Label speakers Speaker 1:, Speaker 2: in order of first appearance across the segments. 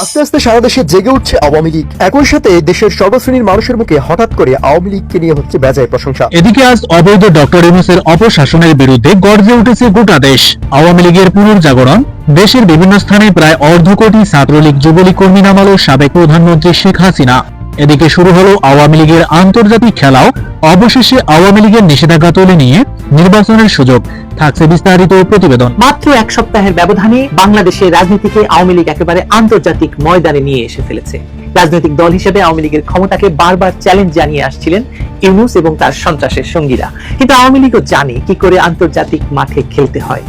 Speaker 1: আস্তে আস্তে সারা দেশে জেগে উঠছে আওয়ামী লীগ। একই সাথে দেশের সর্বশ্রেণীর মানুষের মুখে হঠাৎ করে আওয়ামী লীগকে নিয়ে হচ্ছে বেজায় প্রশংসা।
Speaker 2: এদিকে আজ অবৈধ ডক্টর ইউনুসের অপশাসনের বিরুদ্ধে গর্জে উঠেছে গোটা দেশ। আওয়ামী লীগের পুনর্জাগরণ, দেশের বিভিন্ন স্থানে প্রায় অর্ধ কোটি ছাত্রলীগ যুবলীগ কর্মী নামালো সাবেক প্রধানমন্ত্রী শেখ হাসিনা। এদিকে শুরু হলো আওয়ামী লীগের আন্তর্জাতিক খেলাও। অবশেষে আওয়ামী লীগের নিষেধাজ্ঞা তুলে নিয়ে নির্বাচনের সুযোগ। থাকছে বিস্তারিত প্রতিবেদন।
Speaker 3: মাত্র এক সপ্তাহের ব্যবধানে বাংলাদেশের রাজনীতিকে আওয়ামী লীগ একেবারে আন্তর্জাতিক ময়দানে নিয়ে এসে ফেলেছে। রাজনৈতিক দল হিসেবে আওয়ামী লীগের ক্ষমতাকে বারবার চ্যালেঞ্জ জানিয়ে আসছিলেন ইউনুস এবং তার সন্ত্রাসের সঙ্গীরা। কিন্তু আওয়ামী লীগও জানে কি করে আন্তর্জাতিক মাঠে খেলতে হয়।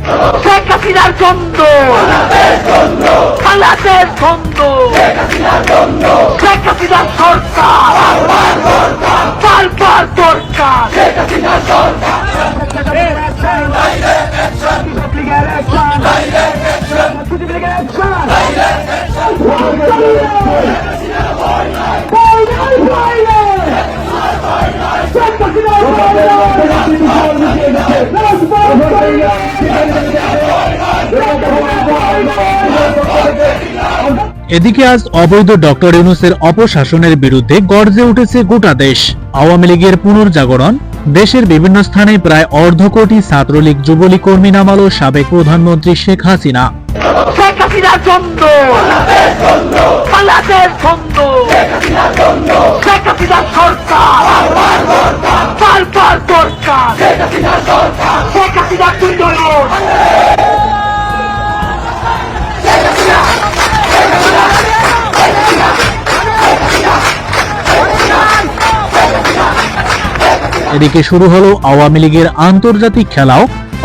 Speaker 4: হাসিনার দ্বন্দ্ব খালাসের দ্বন্দ্ব শেখ হাসিনার সরকার। বারবার দরকার।
Speaker 2: এদিকে আজ অবৈধ ডক্টর ইউনুসের অপশাসনের বিরুদ্ধে গর্জে উঠেছে গোটা দেশ। আওয়ামী লীগের পুনর্জাগরণ, দেশের বিভিন্ন স্থানে প্রায় অর্ধ কোটি ছাত্রলীগ যুবলীগ কর্মী নামালো সাবেক প্রধানমন্ত্রী শেখ হাসিনা।
Speaker 4: শেখ উন্নয়ন
Speaker 2: এদিকে শুরু হলো আওয়ামী লীগের আন্তর্জাতিক খেলাও।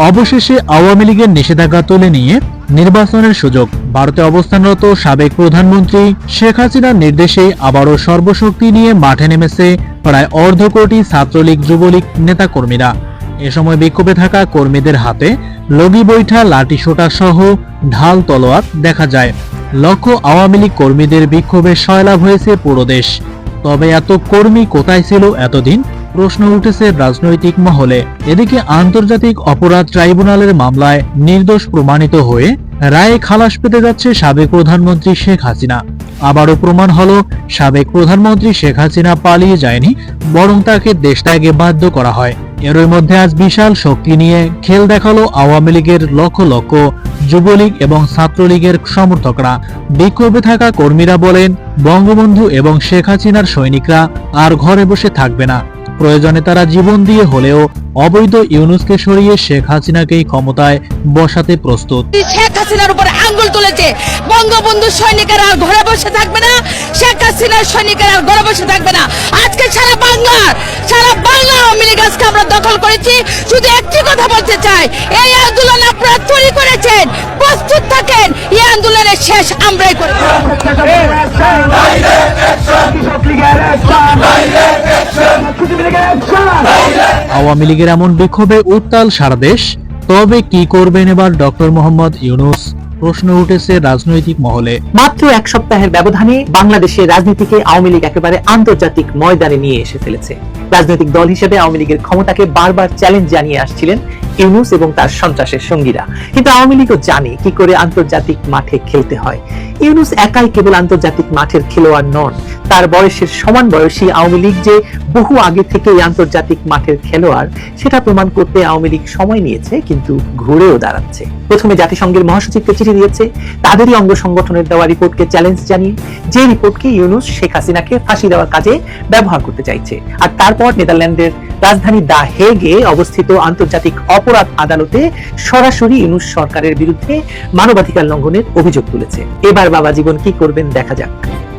Speaker 2: অবশেষে আওয়ামী লীগের নিষেধাজ্ঞা তুলে নিয়ে নির্বাচনের সুযোগ। ভারতে অবস্থানরত সাবেক প্রধানমন্ত্রী শেখ হাসিনার নির্দেশে আবারও সর্বশক্তি নিয়ে মাঠে নেমেছে প্রায় অর্ধ কোটি ছাত্রলীগ, যুবলীগ নেতাকর্মীরা। এ সময় বিক্ষোভে থাকা কর্মীদের হাতে লগি বৈঠা, লাঠি সোটা সহ ঢাল তলোয়ার দেখা যায়। লক্ষ্য, আওয়ামী লীগ কর্মীদের বিক্ষোভে সয়লাভ হয়েছে পুরো দেশ। তবে এত কর্মী কোথায় ছিল এতদিন? প্রশ্ন উঠেছে রাজনৈতিক মহলে। এদিকে আন্তর্জাতিক অপরাধ ট্রাইব্যুনালের মামলায় নির্দোষ প্রমাণিত হয়ে রায়ে খালাস পেতে যাচ্ছে সাবেক প্রধানমন্ত্রী শেখ হাসিনা। আবারও প্রমাণ হলো, সাবেক প্রধানমন্ত্রী শেখ হাসিনা পালিয়ে যায়নি, বরং তাকে দেশ ত্যাগে বাধ্য করা হয়। এরই মধ্যে আজ বিশাল শক্তি নিয়ে খেল দেখাল আওয়ামী লীগের লক্ষ লক্ষ যুবলীগ এবং ছাত্রলীগের সমর্থকরা। বিক্ষোভে থাকা কর্মীরা বলেন, বঙ্গবন্ধু এবং শেখ হাসিনার সৈনিকরা আর ঘরে বসে থাকবে না। প্রয়োজনে তারা জীবন দিয়ে হলেও অবৈধ ইউনুসকে সরিয়ে শেখ হাসিনাকেই ক্ষমতায় বসাতে প্রস্তুত
Speaker 5: শেখ হাসিনার উপর আঙ্গুল তুলেছে বঙ্গবন্ধু সৈনিকেরা আর ঘরে বসে থাকবে না শেখ হাসিনার সৈনিকেরা আর ঘরে বসে থাকবে না আজকে সারা বাংলার সারা বাংলা আওয়ামী লীগ আজকে আমরা দখল করেছি শুধু একটি কথা বলতে চাই এই আন্দোলন আপনারা তৈরি করেছেন প্রস্তুত থাকেন এই আন্দোলনের শেষ আমরাই করেছি
Speaker 2: আওয়ামী লীগের এমন বিক্ষোভে উত্তাল সারা দেশ। তবে কি করবেন এবার ডক্টর মোহাম্মদ ইউনুস? প্রশ্ন উঠেছে রাজনৈতিক মহলে।
Speaker 3: মাত্র এক সপ্তাহের ব্যবধানে বাংলাদেশের রাজনীতিকে আওয়ামী লীগ একেবারে আন্তর্জাতিক ময়দানে নিয়ে এসে ফেলেছে। রাজনৈতিক দল হিসেবে আওয়ামী লীগের ক্ষমতাকে বারবার চ্যালেঞ্জ জানিয়ে আসছিলেন ইউনুস এবং তার সন্ত্রাসের সঙ্গীরা। কিন্তু আওয়ামী লীগও জানে কি করে আন্তর্জাতিক মাঠে খেলতে হয়। ইউনুস একাই কেবল আন্তর্জাতিক মাঠের খেলোয়াড় নন। তার বয়সের সমান বয়সী আওয়ামী লীগ যে বহু আগে থেকে আন্তর্জাতিক মাঠের খেলোয়াড়, সেটা প্রমাণ করতে আওয়ামী লীগ সময় নিয়েছে, কিন্তু ঘুরেও দাঁড়াচ্ছে। প্রথমে জাতিসংঘের মহাসচিবকে চিঠি দিয়েছে। তাদেরই অঙ্গ সংগঠনের দেওয়া রিপোর্টকে চ্যালেঞ্জ জানিয়ে যে রিপোর্টকে ইউনুস শেখ হাসিনাকে ফাঁসি দেওয়ার কাজে ব্যবহার করতে চাইছে। আর তারপর নেদারল্যান্ডের রাজধানী দা হেগে অবস্থিত আন্তর্জাতিক অপরাধ আদালতে সরাসরি ইউনুস সরকারের বিরুদ্ধে মানবাধিকার লঙ্ঘনের অভিযোগ তুলেছে। এবার বাবা জীবন কি করবেন দেখা যাক।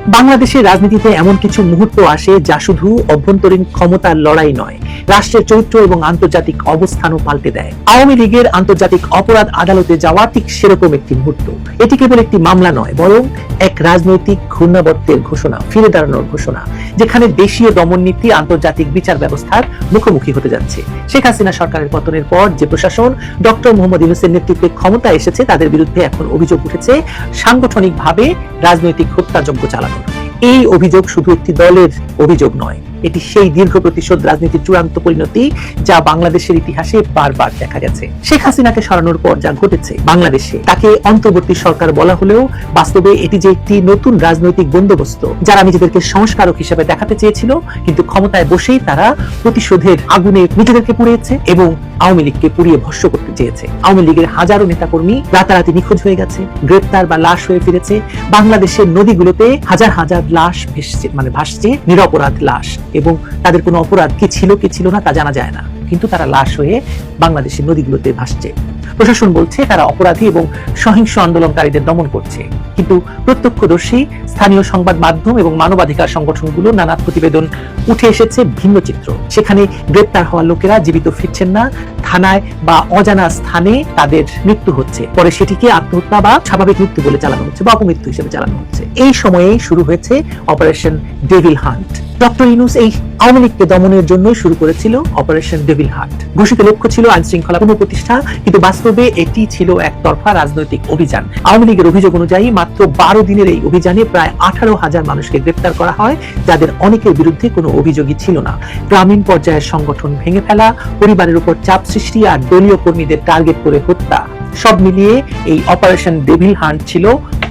Speaker 3: বাংলাদেশের রাজনীতিতে এমন কিছু মুহূর্ত আসে যা শুধু অভ্যন্তরীণ ক্ষমতার লড়াই নয় রাষ্ট্রের চরিত্র এবং আন্তর্জাতিক অবস্থানও পাল্টে দেয়। আওয়ামী লীগের আন্তর্জাতিক অপরাধ আদালতে যাওয়া ঠিক সেরকম একটি মুহূর্ত। এটি কেবল একটি মামলা নয়, বরং এক রাজনৈতিক ঘূর্ণাবর্তের ঘোষণা, ফিরে দাঁড়ানোর ঘোষণা, যেখানে দেশীয় দমন নীতি, আন্তর্জাতিক বিচার ব্যবস্থার মুখোমুখি হতে যাচ্ছে। শেখ হাসিনা সরকারের পতনের পর যে প্রশাসন ডক্টর মোহাম্মদ ইউনুসের নেতৃত্বে ক্ষমতা এসেছে, তাদের বিরুদ্ধে এখন অভিযোগ উঠেছে, সাংগঠনিকভাবে রাজনৈতিক হত্যাযজ্ঞ চালানোর এই অভিযোগ শুধু একটি দলের অভিযোগ নয় এটি সেই দীর্ঘ প্রতিশোধ রাজনীতির চূড়ান্ত পরিণতি যা বাংলাদেশের ইতিহাসে বারবার দেখা গেছে। শেখ হাসিনাকে সরানোর পর যা ঘটেছে বাংলাদেশে, তাকে অন্তর্বর্তী সরকার বলা হলেও বাস্তবে এটি যে একটি নতুন রাজনৈতিক বন্দোবস্ত যারা নিজেদেরকে সংস্কারক হিসেবে দেখাতে চেয়েছিল, কিন্তু ক্ষমতায় বসেই তারা প্রতিশোধের আগুনে নিজেদেরকে পুড়িয়েছে এবং আওয়ামী লীগকে পুড়িয়ে ভস্য করতে চেয়েছে। আওয়ামী লীগের হাজারো নেতাকর্মী রাতারাতি নিখোঁজ হয়ে গেছে, গ্রেপ্তার বা লাশ হয়ে ফিরেছে। বাংলাদেশের নদীগুলোতে হাজার হাজার লাশ ভেসছে মানে ভাসছে, নিরপরাধ লাশ। এবং তাদের কোনো অপরাধ কি ছিল কি ছিল না তা জানা যায় না। কিন্তু তারা লাশ হয়ে বাংলাদেশের নদীগুলোতে ভাসছে। প্রশাসন বলছে তারা অপরাধী এবং সহিংস আন্দোলনকারীদের দমন করছে। কিন্তু প্রত্যক্ষদর্শী, স্থানীয় সংবাদ মাধ্যম এবং মানবাধিকার সংগঠনগুলো নানা প্রতিবেদন উঠে এসেছে ভিন্ন চিত্র। সেখানে গ্রেপ্তার হওয়া লোকেরা জীবিত ফিরছেন না। থানায় বা অজানা স্থানে তাদের মৃত্যু হচ্ছে। পরে সেটিকে আত্মহত্যা বা স্বাভাবিক মৃত্যু বলে চালানো হচ্ছে বা অপমৃত্যু হিসেবে চালানো হচ্ছে। এই সময়ে শুরু হয়েছে operation devil hunt. Doctor Yunus এই আওয়ামী লীগকে দমনের জন্য শুরু করেছিল অপারেশন ডেভিল হান্ট। ঘোষিত লক্ষ্য ছিল আইন শৃঙ্খলা পুনঃপ্রতিষ্ঠা, কিন্তু বাস্তবে এটি ছিল একতরফা রাজনৈতিক অভিযান। আওয়ামী লীগের অভিযোগ অনুযায়ী মাত্র বারো দিনের এই অভিযানে প্রায় আঠারো হাজার মানুষকে গ্রেপ্তার করা হয়, যাদের অনেকের বিরুদ্ধে কোনো অভিযোগই ছিল না। গ্রামীণ পর্যায়ের সংগঠন ভেঙে ফেলা, পরিবারের উপর চাপ সৃষ্টি আর দলীয় কর্মীদের টার্গেট করে হত্যা। সব মিলিয়ে এই অপারেশন ডেভিল হান্ট ছিল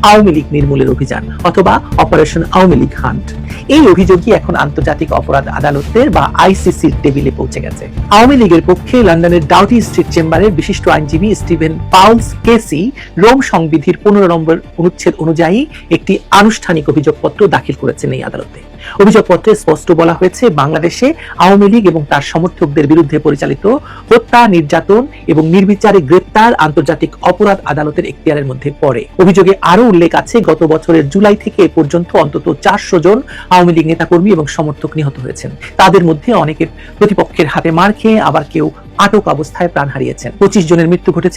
Speaker 3: আওয়ামী লীগ নির্মূলের অভিযান অথবা অপারেশন আওয়ামী লীগ হান্ট। এই অভিযোগই এখন আন্তর্জাতিক অপরাধ আদালতের বা আইসিসির টেবিলে পৌঁছে গেছে। আওয়ামী লীগের পক্ষে লন্ডনের ডাউটি স্ট্রিট চেম্বারের বিশিষ্ট আইনজীবী স্টিভেন পাউলস কেসি রোম সংবিধির পনেরো নম্বর অনুচ্ছেদ অনুযায়ী একটি আনুষ্ঠানিক অভিযোগপত্র দাখিল করেছেন এই আদালতে। অভিযোগপত্রে স্পষ্ট বলা হয়েছে, বাংলাদেশে আওয়ামী লীগ এবং তার সমর্থকদের বিরুদ্ধে পরিচালিত হত্যা, নির্যাতন এবং নির্বিচারে গ্রেপ্তার আন্তর্জাতিক অপরাধ আদালতের এখতিয়ারের মধ্যে পড়ে। অভিযোগে আরও উল্লেখ আছে, গত বছরের জুলাই থেকে এ পর্যন্ত অন্তত চারশো জন আওয়ামী লীগ নেতাকর্মী এবং সমর্থক নিহত হয়েছেন। তাদের মধ্যে অনেকে প্রতিপক্ষের হাতে মার খেয়ে আবার কেউ আটক অবস্থায় প্রাণ হারিয়েছেন। পঁচিশ জনের মৃত্যু ঘটেছে।